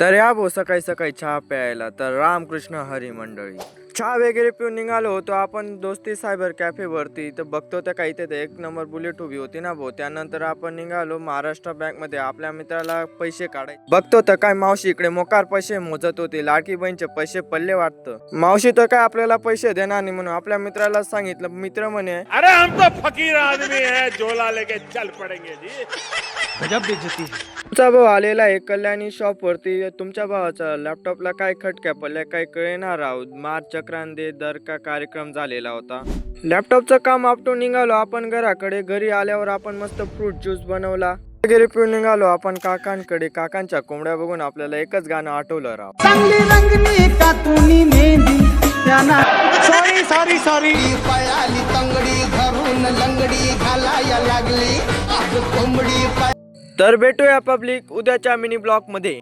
तर या भाऊ सकाळी सकाळी चहा प्यायला. तर रामकृष्ण हरी मंडळी. चहा वगैरे पिऊन निघालो होतो. आपण दोस्ती सायबर कॅफे वरती तर बघतो त्या काही तिथे एक नंबर बुलेट उभी होती ना भाऊ. त्यानंतर आपण निघालो महाराष्ट्र बँकमध्ये आपल्या मित्राला पैसे काढायचे. बघतो तर काय मावशी इकडे मोकार पैसे मोजत होते. लाडकी बहिणीचे पैसे पडले वाटतं. मावशी तर काय आपल्याला पैसे देणार नाही म्हणून आपल्या मित्राला सांगितलं. मित्र म्हणे अरे हम तो फकीर आदमी है. झोला लेके चल पड़ेंगे जी. तुमचा भाऊ आलेला आहे कल्याणी शॉप वरती. तुमच्या भावाचा लॅपटॉपला काय खटक्या पडल्या काय कळणार आहोत मार्च चक्रांदे दर का कार्यक्रम झालेला होता. लॅपटॉपचं काम आपटून निघालो. आपण घराकडे घरी आल्यावर आपण मस्त फ्रूट ज्यूस बनवला. वगैरे पिऊन निघालो. आपण काकांकडे काकांच्या कोंबड्या बघून आपल्याला एकच गाणं आठवलं राव. सॉरी सॉरी सॉरी तंगडी घरून लंगडी घालाया लागली. आज कोंबडी तर भेटूया पब्लिक उद्याच्या मिनी ब्लॉगमध्ये.